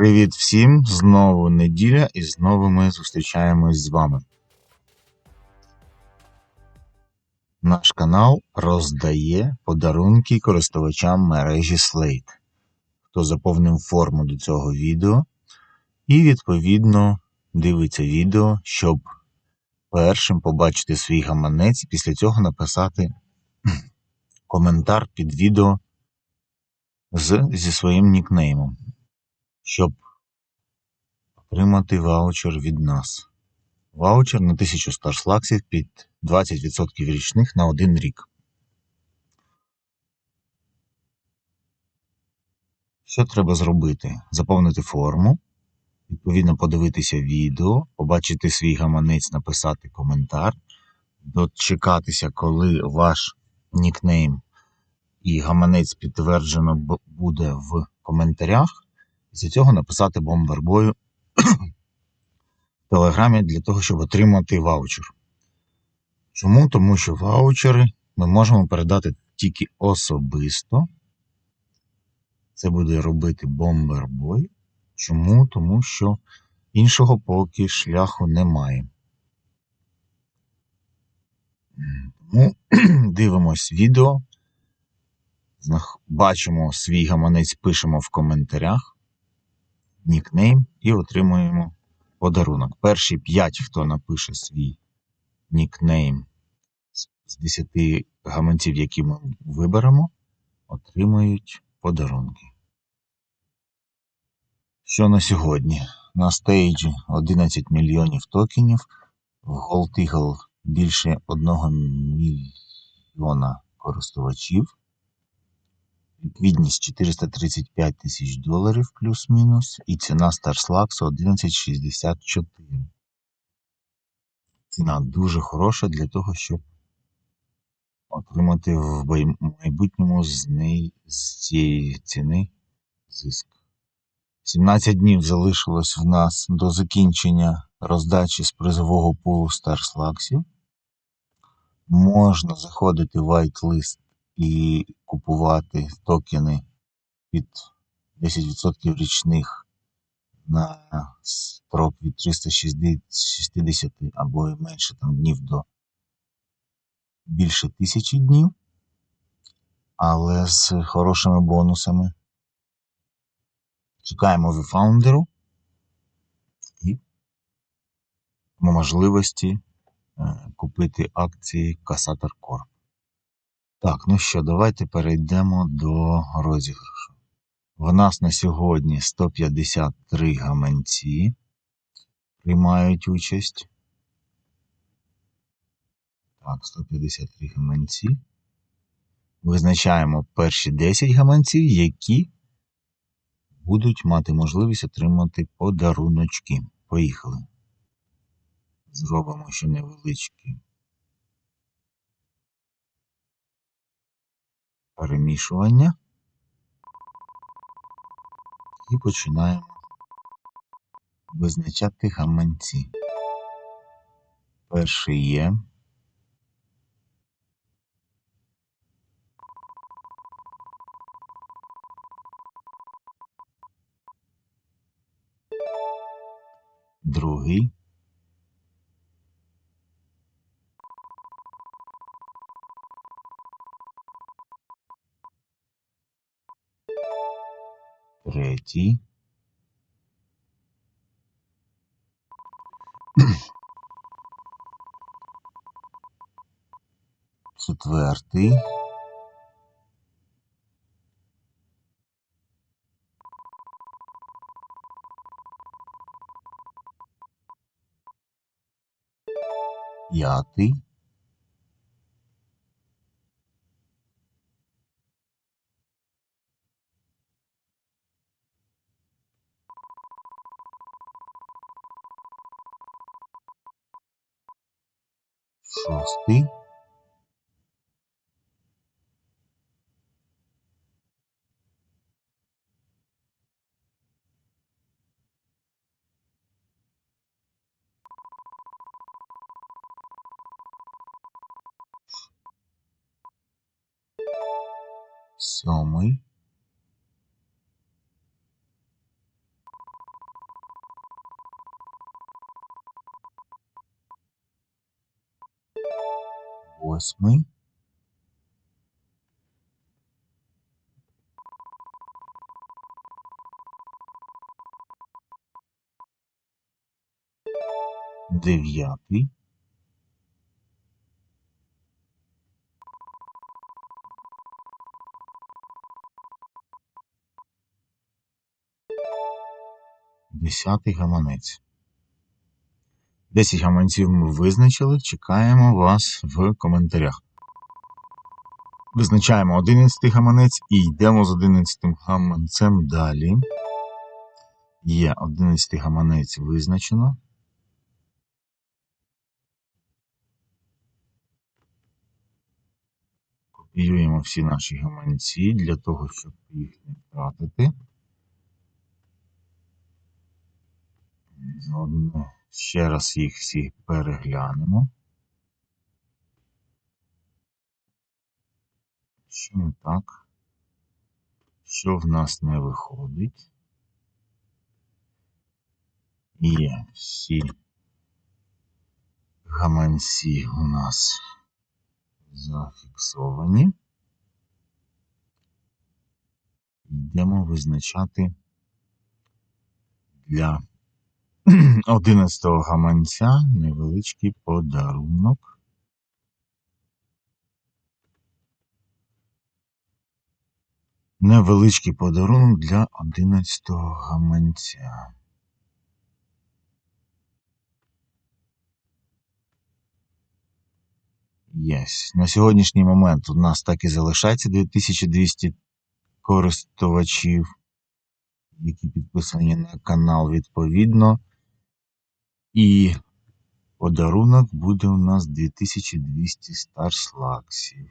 Привіт всім! Знову неділя і знову ми зустрічаємось з вами. Наш канал роздає подарунки користувачам мережі Slate, хто заповнив форму до цього відео і відповідно дивиться відео, щоб першим побачити свій гаманець і після цього написати коментар під відео з, зі своїм нікнеймом щоб отримати ваучер від нас. Ваучер на 1000 старслаксів під 20% річних на один рік. Що треба зробити? Заповнити форму, відповідно подивитися відео, побачити свій гаманець, написати коментар, дочекатися, коли ваш нікнейм і гаманець підтверджено буде в коментарях. Після цього написати бомбербою в Телеграмі для того, щоб отримати ваучер. Чому? Тому що ваучери ми можемо передати тільки особисто. Це буде робити бомбербой. Чому? Тому що іншого поки шляху немає. Тому дивимось відео. Бачимо свій гаманець, пишемо в коментарях нікнейм і отримуємо подарунок. Перші 5, хто напише свій нікнейм з- з 10 гаманців, які ми виберемо, отримають подарунки. Що на сьогодні? На стейджі 11 мільйонів токенів, в Gold Eagle більше 1 мільйона користувачів. Ліквідність 435 тисяч доларів плюс-мінус. І ціна StarSlux 11,64. Ціна дуже хороша для того, щоб отримати в майбутньому з неї з цієї ціни зиск. 17 днів залишилось в нас до закінчення роздачі з призового пулу StarSlux. Можна заходити в whitelist і купувати токени під 10% річних на строк від 360 або менше там днів до більше тисячі днів, але з хорошими бонусами. Чекаємо в фаундеру і можливості е, купити акції Касатор Corp. Так, ну що, давайте перейдемо до розіграшу. В нас на сьогодні 153 гаманці приймають участь. Так, 153 гаманці. Визначаємо перші 10 гаманців, які будуть мати можливість отримати подаруночки. Поїхали. Зробимо ще невеличкі перемішування. І починаємо визначати гаманці. Перший є. Другий. Третій. Четвертий. П'ятий. Шостий. Сьомий. Восьмий. Дев'ятий. Десятий гаманець. 10 гаманців ми визначили. Чекаємо вас в коментарях. Визначаємо 11 гаманець і йдемо з 11 гаманцем далі. Є 11 гаманець визначено. Копіюємо всі наші гаманці для того, щоб їх не втратити. Заодно ще раз їх всі переглянемо. Що не так? Що в нас не виходить? Є всі гаманці у нас зафіксовані. Йдемо визначати для 11 гаманця невеличкий подарунок. Невеличкий подарунок для 11 гаманця. Єс. На сьогоднішній момент у нас так і залишається 2200 користувачів, які підписані на канал відповідно. І подарунок буде у нас 2200 старшлаксів.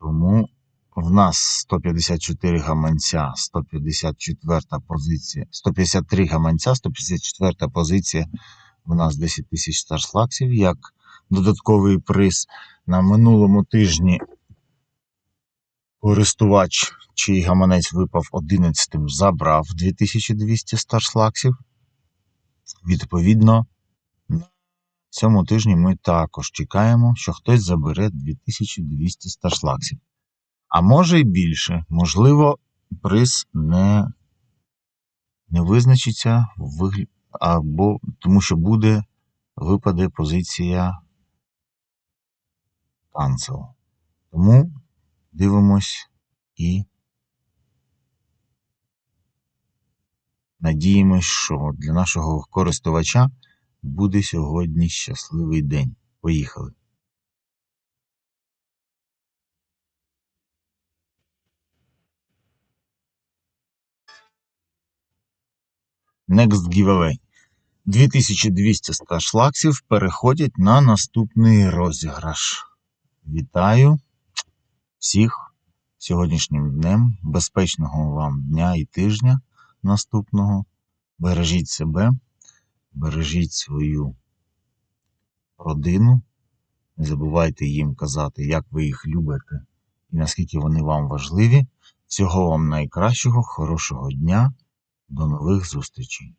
Тому в нас 154 гаманця, 154 позиція, 153 гаманця, 154 позиція. У нас 10 тисяч старшлаксів як додатковий приз. На минулому тижні користувач, чий гаманець випав 11 забрав 2200 старшлаксів. Відповідно, цьому тижні ми також чекаємо, що хтось забере 2200 старшлаксів. А може й більше. Можливо, приз не, не визначиться в вигляді, або тому що буде випаде позиція cancel. Тому дивимось і надіємось, що для нашого користувача буде сьогодні щасливий день. Поїхали. Next giveaway. 2200 старшлаксів переходять на наступний розіграш. Вітаю всіх сьогоднішнім днем. Безпечного вам дня і тижня наступного. Бережіть себе, бережіть свою родину. Не забувайте їм казати, як ви їх любите і наскільки вони вам важливі. Всього вам найкращого, хорошого дня. До нових зустрічей!